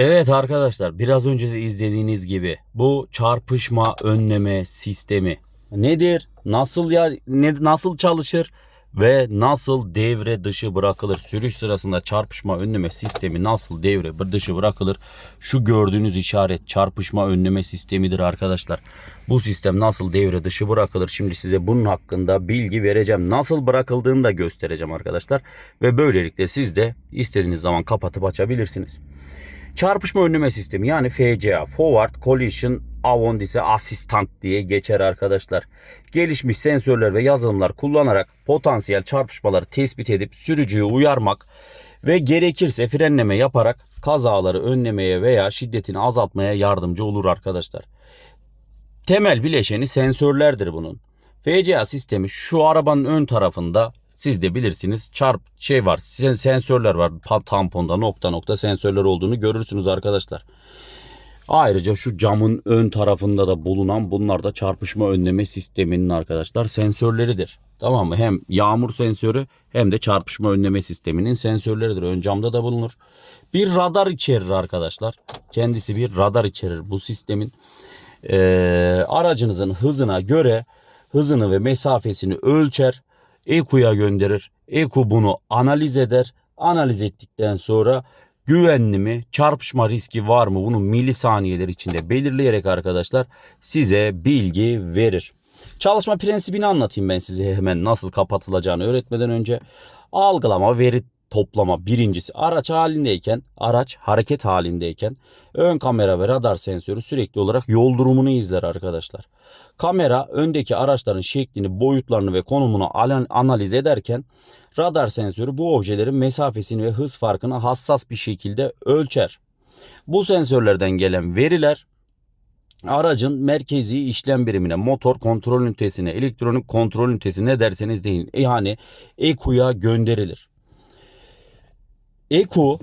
Evet arkadaşlar biraz önce de izlediğiniz gibi bu çarpışma önleme sistemi nedir? Nasıl ya ne, nasıl çalışır ve nasıl devre dışı bırakılır? Sürüş sırasında çarpışma önleme sistemi nasıl devre dışı bırakılır? Şu gördüğünüz işaret çarpışma önleme sistemidir arkadaşlar. Bu sistem nasıl devre dışı bırakılır? Şimdi size bunun hakkında bilgi vereceğim. Nasıl bırakıldığını da göstereceğim arkadaşlar. Ve böylelikle siz de istediğiniz zaman kapatıp açabilirsiniz. Çarpışma önleme sistemi yani FCA Forward Collision Avoidance Assistant diye geçer arkadaşlar. Gelişmiş sensörler ve yazılımlar kullanarak potansiyel çarpışmaları tespit edip sürücüyü uyarmak ve gerekirse frenleme yaparak kazaları önlemeye veya şiddetini azaltmaya yardımcı olur arkadaşlar. Temel bileşeni sensörlerdir bunun. FCA sistemi şu arabanın ön tarafında siz de bilirsiniz çarp şey var sen- sensörler var tamponda nokta nokta sensörler olduğunu görürsünüz arkadaşlar. Ayrıca şu camın ön tarafında da bulunan bunlar da çarpışma önleme sisteminin arkadaşlar sensörleridir. Tamam mı? Hem yağmur sensörü hem de çarpışma önleme sisteminin sensörleridir. Ön camda da bulunur. Bir radar içerir arkadaşlar. Kendisi bir radar içerir bu sistemin. Ee, aracınızın hızına göre hızını ve mesafesini ölçer. EKU'ya gönderir. EKU bunu analiz eder. Analiz ettikten sonra güvenli mi, çarpışma riski var mı bunu milisaniyeler içinde belirleyerek arkadaşlar size bilgi verir. Çalışma prensibini anlatayım ben size hemen nasıl kapatılacağını öğretmeden önce. Algılama, veri toplama birincisi. Araç halindeyken, araç hareket halindeyken ön kamera ve radar sensörü sürekli olarak yol durumunu izler arkadaşlar. Kamera öndeki araçların şeklini, boyutlarını ve konumunu analiz ederken radar sensörü bu objelerin mesafesini ve hız farkını hassas bir şekilde ölçer. Bu sensörlerden gelen veriler aracın merkezi işlem birimine, motor kontrol ünitesine, elektronik kontrol ünitesine ne derseniz deyin. Yani EKU'ya gönderilir. EKU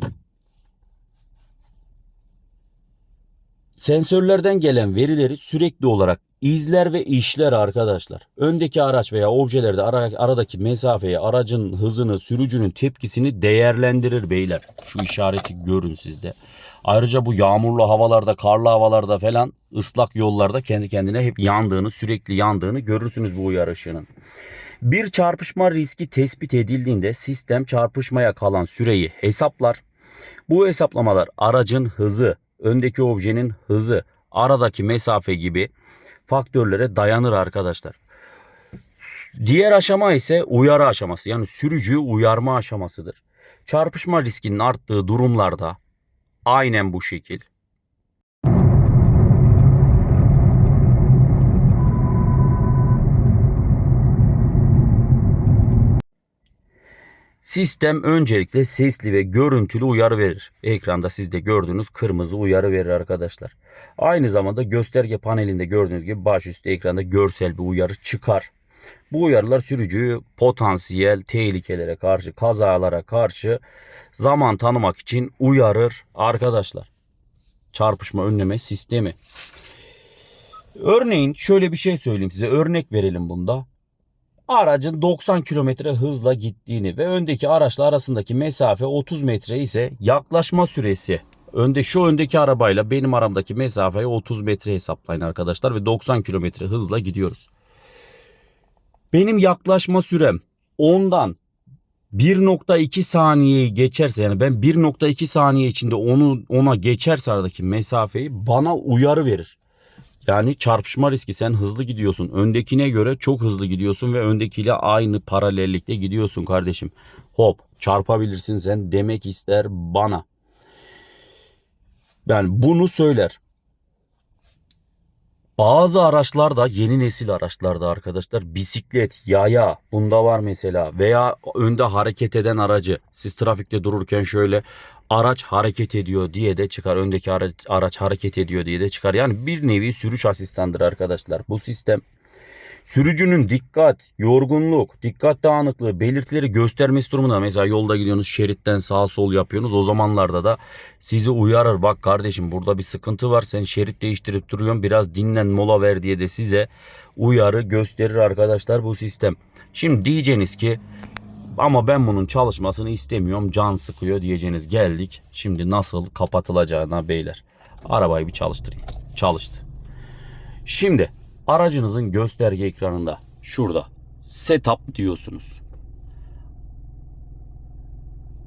sensörlerden gelen verileri sürekli olarak izler ve işler arkadaşlar. Öndeki araç veya objelerde ara- aradaki mesafeyi, aracın hızını, sürücünün tepkisini değerlendirir beyler. Şu işareti görün sizde. Ayrıca bu yağmurlu havalarda, karlı havalarda falan ıslak yollarda kendi kendine hep yandığını, sürekli yandığını görürsünüz bu uyarı ışığının. Bir çarpışma riski tespit edildiğinde sistem çarpışmaya kalan süreyi hesaplar. Bu hesaplamalar aracın hızı, öndeki objenin hızı, aradaki mesafe gibi faktörlere dayanır arkadaşlar. Diğer aşama ise uyarı aşaması yani sürücüyü uyarma aşamasıdır. Çarpışma riskinin arttığı durumlarda aynen bu şekil Sistem öncelikle sesli ve görüntülü uyarı verir. Ekranda siz de gördüğünüz kırmızı uyarı verir arkadaşlar. Aynı zamanda gösterge panelinde gördüğünüz gibi başüstü ekranda görsel bir uyarı çıkar. Bu uyarılar sürücüyü potansiyel tehlikelere karşı, kazalara karşı zaman tanımak için uyarır arkadaşlar. Çarpışma önleme sistemi. Örneğin şöyle bir şey söyleyeyim size. Örnek verelim bunda aracın 90 kilometre hızla gittiğini ve öndeki araçla arasındaki mesafe 30 metre ise yaklaşma süresi önde şu öndeki arabayla benim aramdaki mesafeyi 30 metre hesaplayın arkadaşlar ve 90 kilometre hızla gidiyoruz. Benim yaklaşma sürem ondan 1.2 saniyeyi geçerse yani ben 1.2 saniye içinde onu ona geçerse aradaki mesafeyi bana uyarı verir. Yani çarpışma riski sen hızlı gidiyorsun. Öndekine göre çok hızlı gidiyorsun ve öndekiyle aynı paralellikte gidiyorsun kardeşim. Hop çarpabilirsin sen demek ister bana. Yani bunu söyler. Bazı araçlarda yeni nesil araçlarda arkadaşlar bisiklet, yaya bunda var mesela veya önde hareket eden aracı siz trafikte dururken şöyle araç hareket ediyor diye de çıkar. Öndeki araç, araç hareket ediyor diye de çıkar. Yani bir nevi sürüş asistandır arkadaşlar bu sistem. Sürücünün dikkat, yorgunluk, dikkat dağınıklığı belirtileri göstermesi durumunda mesela yolda gidiyorsunuz şeritten sağ sol yapıyorsunuz o zamanlarda da sizi uyarır bak kardeşim burada bir sıkıntı var sen şerit değiştirip duruyorsun biraz dinlen mola ver diye de size uyarı gösterir arkadaşlar bu sistem. Şimdi diyeceğiniz ki ama ben bunun çalışmasını istemiyorum. Can sıkıyor diyeceğiniz geldik. Şimdi nasıl kapatılacağına beyler. Arabayı bir çalıştırayım. Çalıştı. Şimdi aracınızın gösterge ekranında şurada setup diyorsunuz.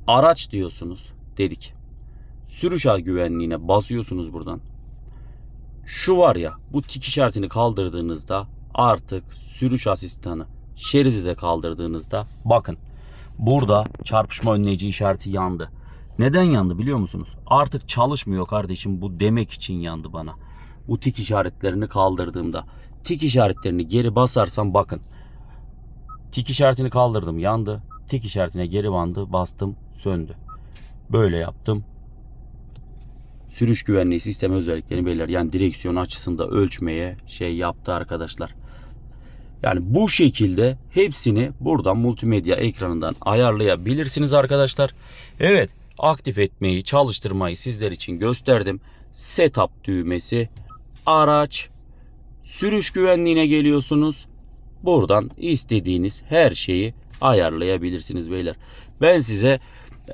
Araç diyorsunuz dedik. Sürüş güvenliğine basıyorsunuz buradan. Şu var ya bu tik işaretini kaldırdığınızda artık sürüş asistanı şeridi de kaldırdığınızda bakın burada çarpışma önleyici işareti yandı. Neden yandı biliyor musunuz? Artık çalışmıyor kardeşim bu demek için yandı bana. Bu tik işaretlerini kaldırdığımda tik işaretlerini geri basarsam bakın tik işaretini kaldırdım yandı. Tik işaretine geri bandı bastım söndü. Böyle yaptım. Sürüş güvenliği sistemi özelliklerini belirler. Yani direksiyon açısında ölçmeye şey yaptı arkadaşlar. Yani bu şekilde hepsini buradan multimedya ekranından ayarlayabilirsiniz arkadaşlar. Evet aktif etmeyi çalıştırmayı sizler için gösterdim. Setup düğmesi araç sürüş güvenliğine geliyorsunuz. Buradan istediğiniz her şeyi ayarlayabilirsiniz beyler. Ben size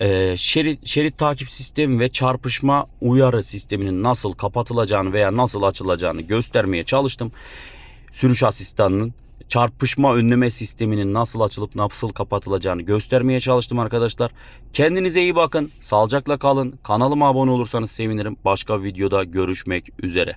e, şerit, şerit takip sistemi ve çarpışma uyarı sisteminin nasıl kapatılacağını veya nasıl açılacağını göstermeye çalıştım. Sürüş asistanının çarpışma önleme sisteminin nasıl açılıp nasıl kapatılacağını göstermeye çalıştım arkadaşlar. Kendinize iyi bakın. Sağlıcakla kalın. Kanalıma abone olursanız sevinirim. Başka videoda görüşmek üzere.